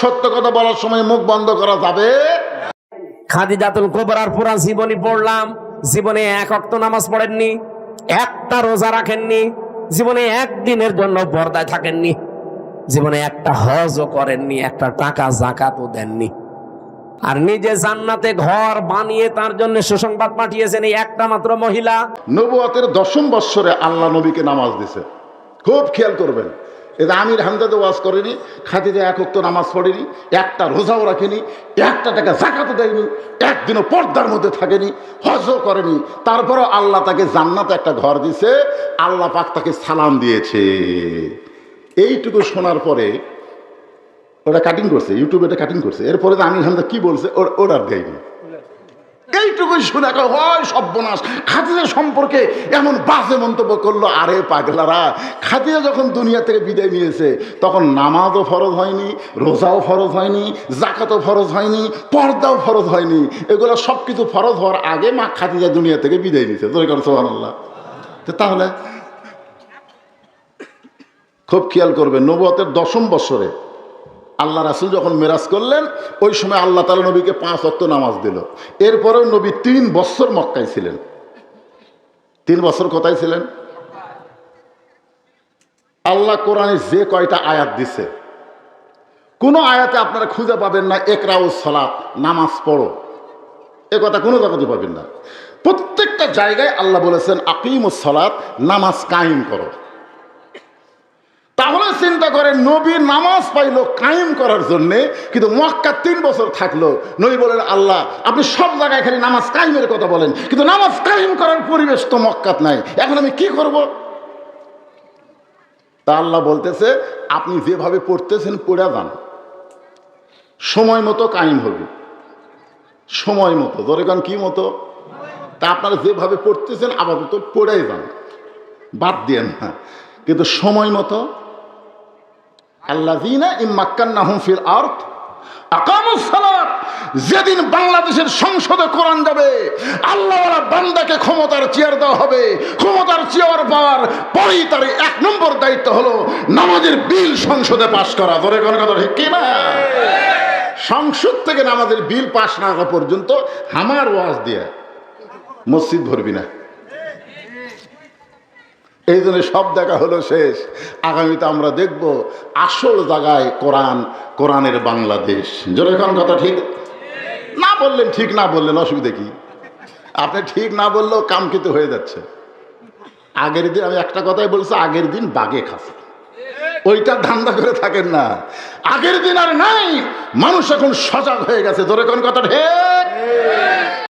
সত্য কথা বলার সময় মুখ বন্ধ করা যাবে? খাদি খাদিজাতুল কোবরার পুরা জীবনী পড়লাম। জীবনে এক অক্ত নামাজ পড়েননি একটা রোজা রাখেননি জীবনে একদিনের জন্য পর্দায় থাকেননি জীবনে একটা হজও করেননি একটা টাকা জাকাতও দেননি। আর নিজে জান্নাতে ঘর বানিয়ে তার জন্য সুসংবাদ পাঠিয়েছেন এই একটা মাত্র মহিলা। নবুয়াতের দশম বৎসরে আল্লাহ নবীকে নামাজ দিছে। খুব খেয়াল করবেন। এটা আমির হামদাদে ওয়াজ করেনি, খাদিজা এক অক্ত নামাজ পড়েনি, একটা রোজাও রাখেনি, একটা টাকা জাকাতও দেয়নি, একদিনও পর্দার মধ্যে থাকেনি, হজও করেনি। তারপরও আল্লাহ তাকে জান্নাতে একটা ঘর দিছে, আল্লাহ পাক তাকে সালাম দিয়েছে। এইটুকু শোনার পরে ওটা কাটিং করছে ইউটিউবে এটা কাটিং করছে। এরপরে তো আমির হামদা কী বলছে, ওর- ওর দেয়নি। এইটুকুই শুনে হয় সর্বনাশ। খাদিজা সম্পর্কে এমন বাজে মন্তব্য করল, আরে পাগলারা, খাদিজা যখন দুনিয়া থেকে বিদায় নিয়েছে, তখন নামাজও ফরজ হয়নি, রোজাও ফরজ হয়নি জাকাতও ফরজ হয়নি, পর্দাও ফরজ হয়নি। এগুলো সব কিছু ফরজ হওয়ার আগে মা খাদিজা দুনিয়া থেকে বিদায় নিয়েছে। তোর কর সোহানাল্লাহ তো তাহলে খুব খেয়াল করবে নবতের দশম বছরে আল্লাহ রাসুল যখন মেরাজ করলেন, ওই সময় আল্লাহ তালা নবীকে পাঁচ অক্ত নামাজ দিল। এরপরেও নবী তিন বছর মক্কায় ছিলেন। তিন বছর কোথায় ছিলেন? আল্লাহ কোরআনে যে কয়টা আয়াত দিছে, কোনো আয়াতে আপনারা খুঁজে পাবেন না, একরাউ সলাপ নামাজ পড়ো। এ কথা কোনো জায়গাতে পাবেন না। প্রত্যেকটা জায়গায় আল্লাহ বলেছেন, আকিমুস সলাত, নামাজ কায়েম করো। তাহলে চিন্তা করেন, নবী নামাজ পাইলো কায়েম করার জন্যে, কিন্তু মক্কা তিন বছর থাকল। নবী বলেন, আল্লাহ, আপনি সব জায়গায় খালি নামাজ কায়েমের কথা বলেন। কিন্তু নামাজ কায়েম করার পরিবেশ তো মক্কাত নাই। এখন আমি কি করব? তা আল্লাহ বলতেছে, আপনি যেভাবে পড়তেছেন, পড়ে যান। সময় মতো কায়েম হবে। সময় মতো। ধরে গান কি মতো? তা আপনারা যেভাবে পড়তেছেন, আপাতত পড়েই যান। বাদ দিয়ে না। কিন্তু সময় মতো আল্লাযীনা ইম্মাক্কান্নাহুম ফিল আরদ, আকামুস যেদিন বাংলাদেশের সংসদে কোরআন যাবে, আল্লাহওয়ালা বান্দাকে ক্ষমতার চেয়ার দেওয়া হবে। ক্ষমতার চেয়ার পাওয়ার পরেই তার এক নম্বর দায়িত্ব হলো নামাজের বিল সংসদে পাশ করা। ধরে কোনো কথা ঠিক কি না সংসদ থেকে নামাজের বিল পাশ না হওয়া পর্যন্ত হামার ওয়াজ দিয়ে মসজিদ ভরবি না। এই জন্য সব দেখা হলো শেষ। আগামীতে আমরা দেখব আসল জায়গায় কোরআন, কোরআনের বাংলাদেশ। জোরে কোন কথা ঠিক? না বললেন ঠিক, না বললেন অসুবিধা কি? আপনি ঠিক না বললেও কাম কিন্তু হয়ে যাচ্ছে। আগের দিন আমি একটা কথাই বলছি, আগের দিন বাগে খাসে ওইটা ধান্দা করে থাকেন না। আগের দিন আর নাই, মানুষ এখন সজাগ হয়ে গেছে। ধরে কোন কথা ঠিক?